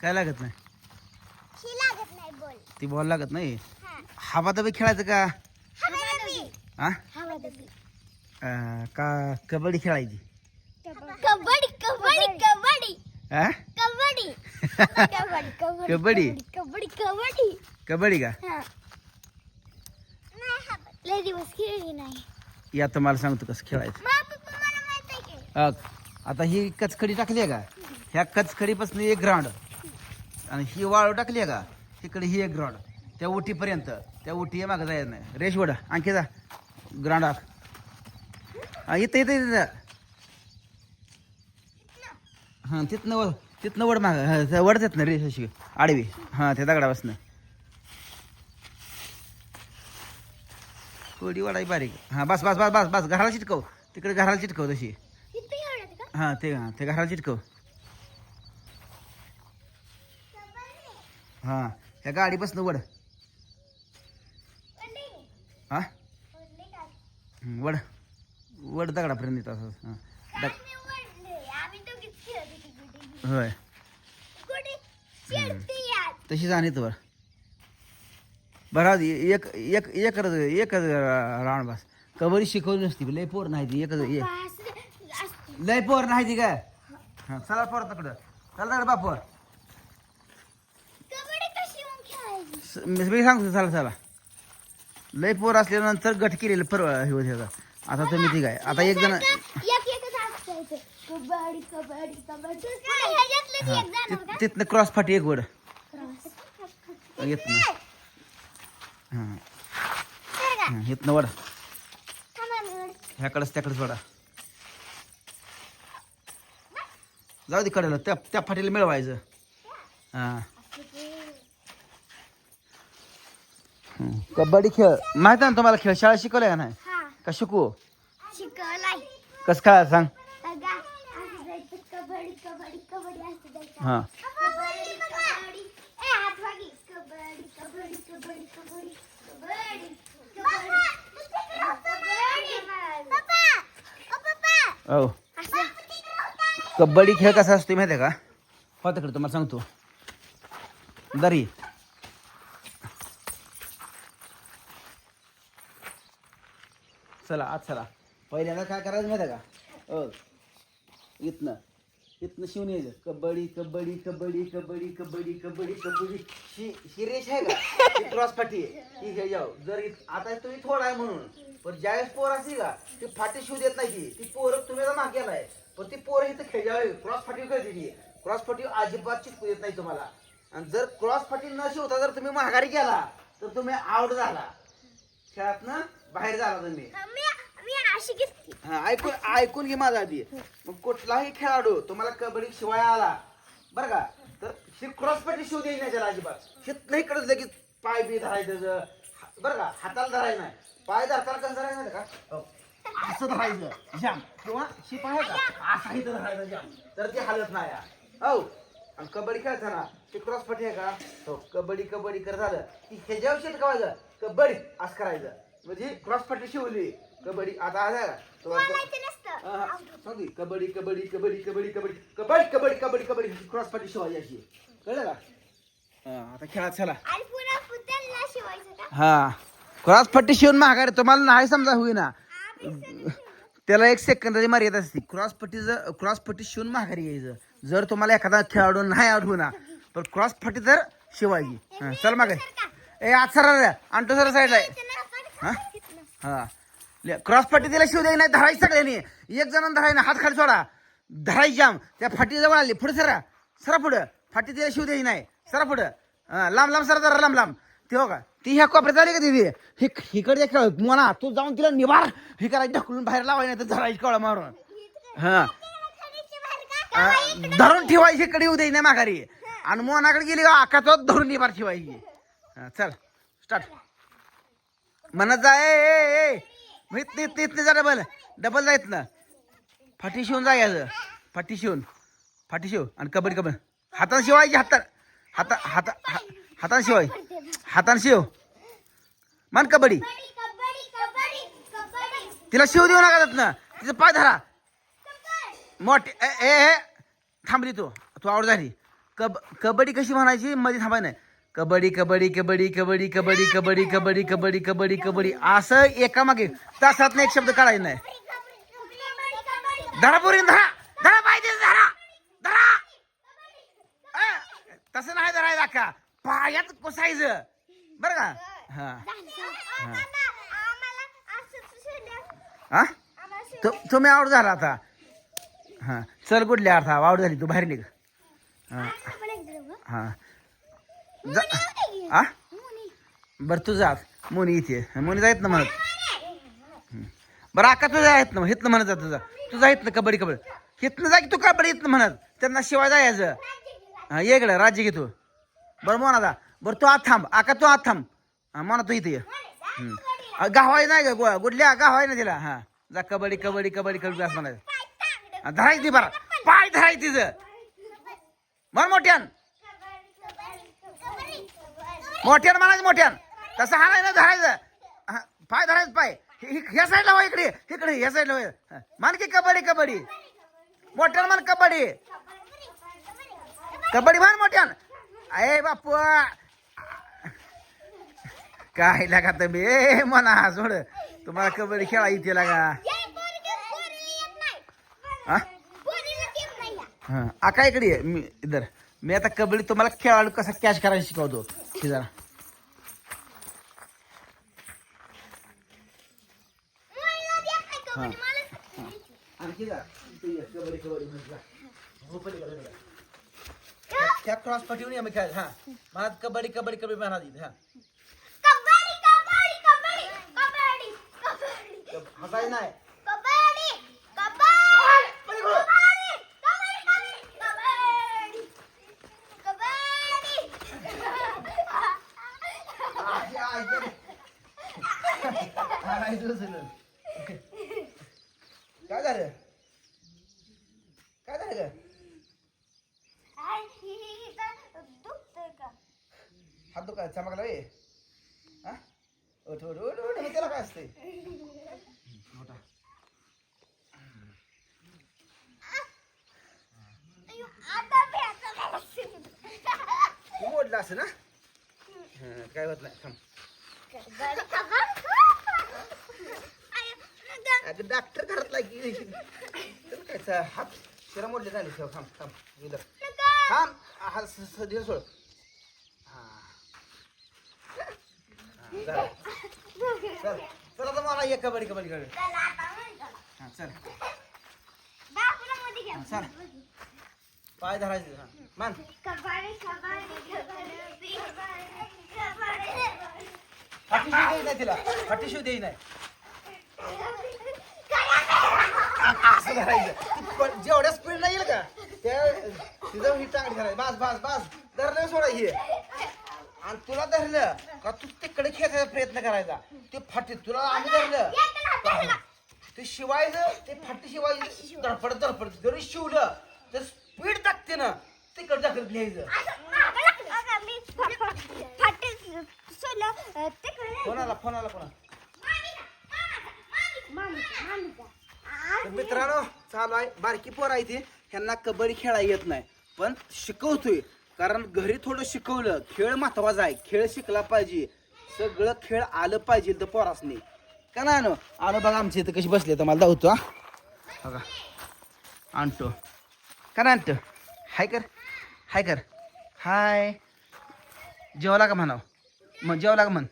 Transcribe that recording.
काय लागत नाही? ही लागत नाही बोल. ती बॉल लागत नाही? हा. हवा दबी खेळायचं का? हवादबी हा? हवादबी अं, का कबड्डी खेळायची? कबड्डी कबड्डी कबड्डी. हा कबड्डी. कबड्डी कबड्डी कबड्डी? कबड्डी कबड्डी. कबड्डी का? हा. लय दिवस खेळली नाही. या तर मला सांगतो कसं खेळायचं. अं, आता ही कचखडी टाकली आहे का? ह्या कचखडीपासून एक ग्राउंड आणि ही वाळू टाकली आहे का? तिकडे ही एक ग्राउंड त्या उटीपर्यंत. त्या उटी मागं जायचं नाही. रेश वड. आणखी जा. ग्राउंड इथं इथं इथं हां तिथनं वड तिथनं वड माग. वड देत ना रेश अशी. आडवी. हां त्या दगडापासून. कोडी वडाई बारीक. हां बस बस बस बस बस. घराला चिटकव. तिकडे घराला चिटकव तशी. हां ते हां ते घराला चिटकव. हा ह्या गाडी वड हा? वड वड दगडापर्यंत येत असं हां दग होय. तशीच आणत वर बरं. एक एक एकच एकच रावण बस. कबरी शिकवली नसती लय पोर नाही ती. एकच लय पोर नाही ती का चला पोर तकड. चला बापोर स- मी मी सांगतो चला चला. लय पोर असल्यानंतर गट केलेलं परवा हे होते आता आता तुम्ही ती काय आता एक जण एक एकच असायचं कबड्डी कबड्डी कबड्डी ह्याच्यातलं हां एक जाणार का तिथ- तिथनं क्रॉस फाटी एक वड. येत ना हां. तर का? हां वड. थांबा मी वर. ह्याकडंच त्याकडेच वडा. जाऊ दे कडेला त्या त्या फाटीला मिळवायचं. हां. कबड्डी खेळ. माहिती आहे ना तुम्हाला खेळ? शाळा शिकवलाय का नाही? हा. का शिकवलाय. कसं काय? सांग. बघा असं जायचं कबड्डी कबड्डी कबड्डी असं जायचं. हाँ. कबड्डी कबड्डी. ए हात वागी कबड्डी कबड्डी कबड्डी कबड्डी कबड्डी पप्पा हो असं. कबड्डी खेळ कसा असतो माहिती आहे का? हो तिकडे तुम्हाला सांगतो. दरी. चला आज चला. पहिल्यांदा काय करायचं माहिती आहे का? अ इथनं. इथनं शिवून यायचं. कबड्डी कबड्डी कबड्डी कबड्डी कबड्डी कबड्डी कबड्डी. ही ही रेष आहे का? क्रॉस फाटी आहे. ही घे जाऊ. जर इत- आता तुम्ही थोडा आहे म्हणून. पण ज्यावेळेस पोर असली का ती फाटी शिव देत नाही ती. ती पोर तुम्ही आता मागे आहे पण ती पोर इथं खेळावी क्रॉस फाटी करते ती. क्रॉस फाटी अजिबात चिटकू देत नाही तुम्हाला. आणि जर क्रॉस फाटी न शिवता जर तुम्ही माघारी गेला तर तुम्ही आउट झाला. खेळात ना बाहेर झाला तुम्ही. हा ऐकून ऐकून घे माझा आधी. मग कुठलाही खेळाडू तुम्हाला कबड्डी शिवाय आला बरं का? तर ही क्रॉस पट्टी शिव द्यायची नाही त्याला अजिबात. हित नाही कडत लगेच पाय बी धरायचं. हा- बरं का? हाताला धरायचं नाही. पाय धरताना कसं धरायचं का? हो. असं धरायचं जाम किंवा शिप आहे का? असा इथं धरायचं जाम तर ते हालत नाही हा. हो. आणि कबड्डी खेळताना ते क्रॉस पट्टी आहे का? हो. कबड्डी कबड्डी कर झालं की ह्याच्यावर शिटकावायचं कबड्डी असं करायचं. म्हणजे क्रॉस पट्टी शिवली. कबड्डी. आता आला. का तो आता- हा, हा. सांग की, कबड्डी कबड्डी कबड्डी कबड्डी कबड्डी. कबड्डी कबड्डी कबड्डी कबड्डी. क्रॉस पट्टी शिवायची अशी. कळलं का? हा, आता खेळात चला. आणि पुन्हा पुतळला शिवायचं का? हा. क्रॉस पट्टी शिवून महागार तुम्हाला नाही समजा होईना. त्याला एक सेकंदाची मर्यादा असते. क्रॉस पट्टीचं क्रॉस पट्टी शिवून माघारी यायचं. जर तुम्हाला एखादा खेळाडू नाही आउट होणार पण क्रॉस पट्टी तर शिवायची. हा, चल मागे ए आज सर आणतो सर साईडला हा? हा. क्रॉस फाटी तिला शिव द्यायची नाही धरायची सगळ्यांनी. एक जण धरायला हात खाली सोडा. धरायची जाम. त्या फाटी जवळ आली. पुढे सरा सरा पुढं. फाटी तिला शिव द्यायची नाही. सरा पुढं. लांब लांब सरा जरा लांब लांब. ते हो का ती ह्या कोपऱ्यात आली का दिदी? हे हिकडे खेळ मोना तू जाऊन तिला निवार ही करायची ढकलून बाहेर लावाय नाही तर धरायची कळा मारून. हा. धरून ठेवायची इकडे उद्या नाही माघारी. आणि मोनाकडे गेली का आकाशात धरून निभार ठेवायची. चल. स्टार्ट म्हणत जा ए मी ए इथनं जा डबल डबल जा इथनं. फाटी शिवून जा याचं. फाटी शिवून. फाटी शिव. आणि कबड्डी कबड्डी. हातानं शिवायची हातात हाता हाता हा- हातानं शिवाय. हातानं शिव. मान कबड्डी. तिला शिव देऊ नका ना तिचं पाय धरा. मोठे ए ए ए. थांबली तू. तू आवड झाली. कब कबड्डी कशी म्हणायची? मध्ये थांबाय नाही. कबड्डी कबड्डी कबड्डी कबड्डी कबड्डी कबड्डी कबड्डी कबड्डी कबड्डी कबड्डी. असं एकामागे तासात एक शब्द काढायचा नाही. धरा पुरी धरा. धरा पाहिजे धरा. धरा. तसं नाही धरायचं दाखा पायात कोसायचं. बरं का? हा. हा? तुम्ही आवड झाला आता. हा. चल कुठल्या अर्थ आवड झाली. तू बाहेर निघ. हा. हा. जा. आ? बरं तू जा. मोनी इथे. मोनी जायत ना म्हणत. बरं आका तुझा आहेत ना हितनं म्हणत जा तुझा तुझा येत ना कबड्डी कबड्डी. हितनं जा की तू कबड्डी येत म्हणत. त्यांना शिवाय जायचं. हा ये राज्य घे तू. बरं मोना जा. बरं तू आत थांब. आका तू आत थांब. हा मोना तू इथे ये. गावाय नाही ग गो- गुडल्या गावाय ना तिला? हा. जा कबड्डी कबड्डी कबड्डी कबड्डी असं म्हणायचं. धरायची बरं. पाय धरायची तिचं. म्हण मोठ्यान. मोठ्यान म्हणायचं मोठ्यान. तसं हा नाही ना धरायचं. हा, पाय धरायचं पाय. ह्या साईडला हो इकडे. इकडे ह्या साईडला हो हा, मान की कबड्डी कबड्डी. मोठ्यान मान कबड्डी. कबड्डी म्हण मोठ्यान. अरे बापू काय लागा तुम्ही? ए म्हणा सोड. तुम्हाला कबड्डी खेळा येते लागा. हा? आका इकडे. मी इधर. मी आता कबड्डी तुम्हाला खेळाडू कसा कॅच करायला शिकवतो हे जरा आणखी जा तू ये, कबड्डी कबड्डी. त्या क्रॉस पटीवर ये मी खेळ हा। मला कबड्डी कबड्डी कबड्डी म्हणा दिली हा। हसाय नाही काय झालं? काय झालं? ग हात दुखाय चमकला वे. त्याला काय असते मोठा. मोडला असं ना? काय होत नाही. थांब. अगं डॉक्टर घरातला की त्याला काय हात शिरा मोडले झाले ठेव थांब थांब इधर थांब. हा स- स- धीर सोड. चल. चल आता मला एक कबड्डी कबड्डी कबड्डी हा चल. चल. पाय धरायचे हा. मान. फाटी शिव देई नाही तिला. फाटी शिव देई नाही. असं धरायचं ती पण जेवढ्या स्पीड नाही येईल का त्या तिथं ही चांगली धरायची. बास बास बास. धरलं सोडा ही. आणि तुला धरलं का तू तिकडे खेचायचा प्रयत्न करायचा. ते फाटी तुला आम्ही धरलं. ते शिवायचं ते फाटी शिवायचं. धडपड धडपड जरी शिवलं तर स्पीड टाकते ना. तिकडे टाकत घ्यायचं कोणाला कोणाला कोणाला? तर मित्रांनो चालू आहे. बारकी पोर आहे ती ह्यांना कबड्डी खेळा येत नाही. पण शिकवतोय. कारण घरी थोडं शिकवलं. खेळ महत्त्वाचा आहे. खेळ शिकला पाहिजे. सगळं खेळ आलं पाहिजे तर पोरासने. का नाही आणू आलो बघा आमच्या इथं कशी बसले तर मला धावतो हा. बघा. आणतो. का नाही आणतो? हाय कर. हाय कर. हाय. जेवला का म्हणाव? मग जेवला का म्हण?